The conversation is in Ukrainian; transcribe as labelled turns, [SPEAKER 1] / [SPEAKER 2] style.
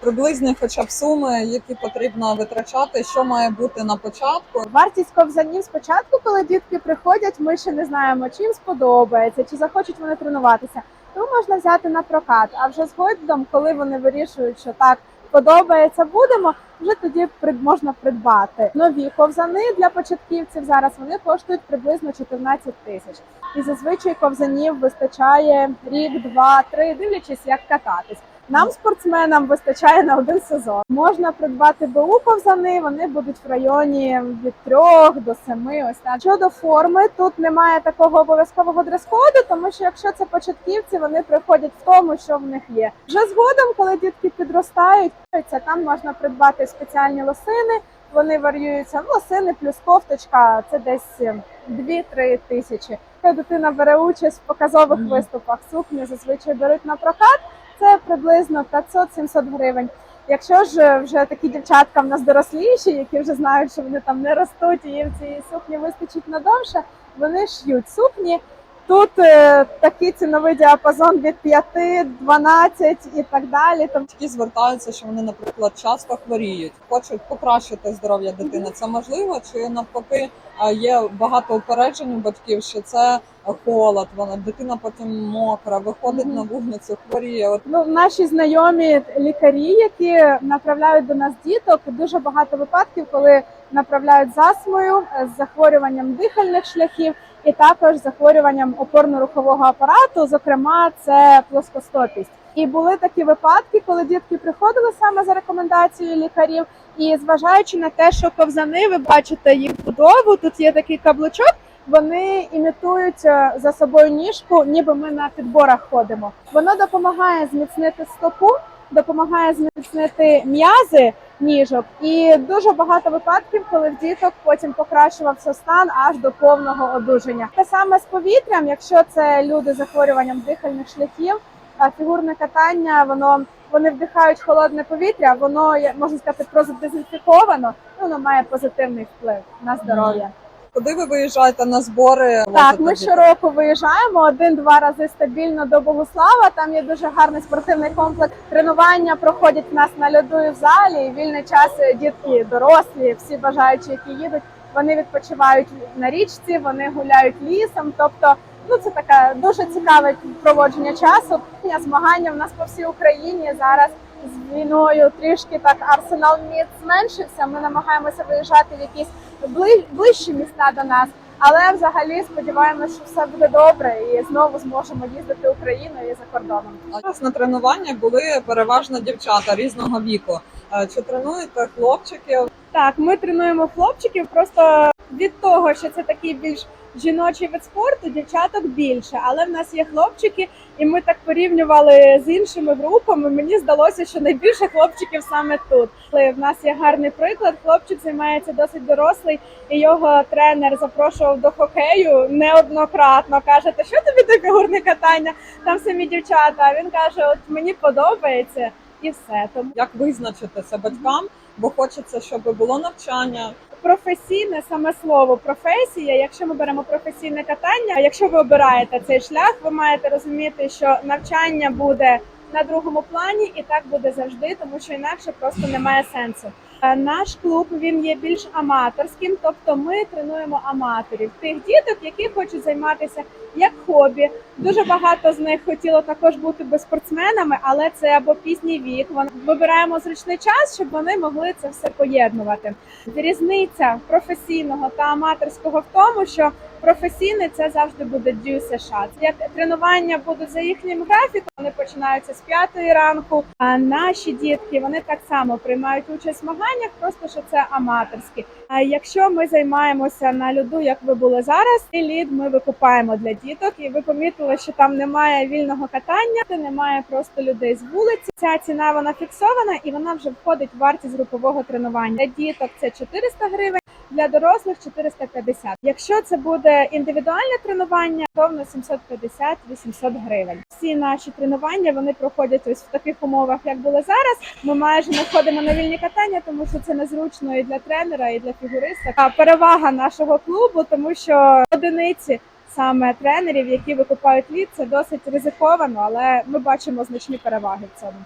[SPEAKER 1] приблизні хоча б суми, які потрібно витрачати, що має бути на початку.
[SPEAKER 2] Вартість ковзанів спочатку, коли дітки приходять, ми ще не знаємо, чи їм сподобається, чи захочуть вони тренуватися. Тому можна взяти на прокат. А вже згодом, коли вони вирішують, що так подобається, будемо, вже тоді можна придбати. Нові ковзани для початківців зараз вони коштують приблизно 14 тисяч. І зазвичай ковзанів вистачає рік, два, три, дивлячись, як кататись. Нам, спортсменам, вистачає на один сезон. Можна придбати БУ ковзани. Вони будуть в районі від трьох до семи. Ось так. Щодо форми, тут немає такого обов'язкового дрес-коду, тому що якщо це початківці, вони приходять в тому, що в них є. Вже згодом, коли дітки підростають, там можна придбати спеціальні лосини. Вони варіюються ну, лосини плюс кофточка. Це десь 2-3 тисячі. Коли дитина бере участь в показових виступах, сукні зазвичай беруть на прокат. Це приблизно 500-700 гривень. Якщо ж вже такі дівчатка в нас доросліші, які вже знають, що вони там не ростуть, і їм цієї сукні вистачить надовше, вони ш'ють сукні. Тут е, такий ціновий діапазон від 5, 12 і так далі.
[SPEAKER 1] Батьки звертаються, що вони, наприклад, часто хворіють, хочуть покращити здоров'я дитини. Це можливо, чи навпаки є багато упереджень у батьків, що це холод, вона дитина потім мокра, виходить
[SPEAKER 2] Мгм.
[SPEAKER 1] на вулицю, хворіє. От
[SPEAKER 2] ну, наші знайомі лікарі, які направляють до нас діток, дуже багато випадків, коли направляють з астмою, е, з захворюванням дихальних шляхів. І також захворюванням опорно-рухового апарату, зокрема, це плоскостопість. І були такі випадки, коли дітки приходили саме за рекомендацією лікарів, і зважаючи на те, що ковзани, ви бачите їх будову, тут є такий каблучок. Вони імітують е, за собою ніжку, ніби ми на підборах ходимо. Воно допомагає зміцнити стопу, допомагає зміцнити м'язи ніжок, і дуже багато випадків, коли в діток потім покращувався стан аж до повного одужання. Те саме з повітрям, якщо це люди з захворюванням дихальних шляхів, фігурне катання, воно вони вдихають холодне повітря, воно можна сказати продезінфіковано, ну, воно має позитивний вплив на здоров'я.
[SPEAKER 1] Куди ви виїжджаєте на збори?
[SPEAKER 2] Так, ми щороку виїжджаємо один-два рази стабільно до Богуслава. Там є дуже гарний спортивний комплекс. Тренування проходять в нас на льоду і в залі. І вільний час е, дітки, дорослі, всі бажаючі, які їдуть, вони відпочивають на річці, вони гуляють лісом. Тобто, ну це таке дуже цікаве проводження часу. Змагання в нас по всій Україні зараз. З війною трішки так арсенал міст зменшився. Ми намагаємося виїжджати в якісь ближчі міста до нас. Але взагалі сподіваємося, що все буде добре і знову зможемо їздити Україною і за кордоном.
[SPEAKER 1] А у на тренуваннях були переважно дівчата різного віку. Е, Чи тренуєте хлопчиків?
[SPEAKER 2] Так, ми тренуємо хлопчиків просто від того, що це такий більш жіночий вид спорту, дівчаток більше. Але в нас є хлопчики, і ми так порівнювали з іншими групами. Мені здалося, що найбільше хлопчиків саме тут. Але В нас є гарний приклад. Хлопчик займається досить дорослий, і його тренер запрошував до хокею неоднократно. каже, та що тобі до фігурне катання? Там самі дівчата. А він каже: От мені подобається. І все тому
[SPEAKER 1] Як визначитися батькам? Бо хочеться, щоб було навчання.
[SPEAKER 2] Професійне саме слово професія. Якщо ми беремо професійне катання, якщо ви обираєте цей шлях, ви маєте розуміти, що навчання буде на другому плані, і так буде завжди, тому що інакше просто немає сенсу. Е, Наш клуб він є більш аматорським, тобто ми тренуємо аматорів, тих діток, які хочуть займатися як хобі. Дуже багато з них хотіло також бути би спортсменами, але це або пізній вік. Вони вибираємо зручний час, щоб вони могли це все поєднувати. Різниця професійного та аматорського в тому, що професійний це завжди буде дю США. Як тренування будуть за їхнім графіком, вони починаються з п'ятої ранку. А наші дітки вони так само приймають участь в змаганнях, просто що це аматорські. А якщо ми займаємося на льоду, як ви були зараз, цей лід ми викупаємо для діток, і ви помітили, що там немає вільного катання, немає просто людей з вулиці. Ця ціна вона фіксована і вона вже входить в вартість групового тренування. Для діток це 400 гривень. Для дорослих 450. Якщо це буде індивідуальне тренування, на 750-800 гривень. Всі наші тренування вони проходять ось в таких умовах, як були зараз. Ми майже не ходимо на вільні катання, тому що це незручно і для тренера, і для фігуриста. А перевага нашого клубу, тому що одиниці саме тренерів, які викупають лід, це досить ризиковано, але ми бачимо значні переваги в цьому.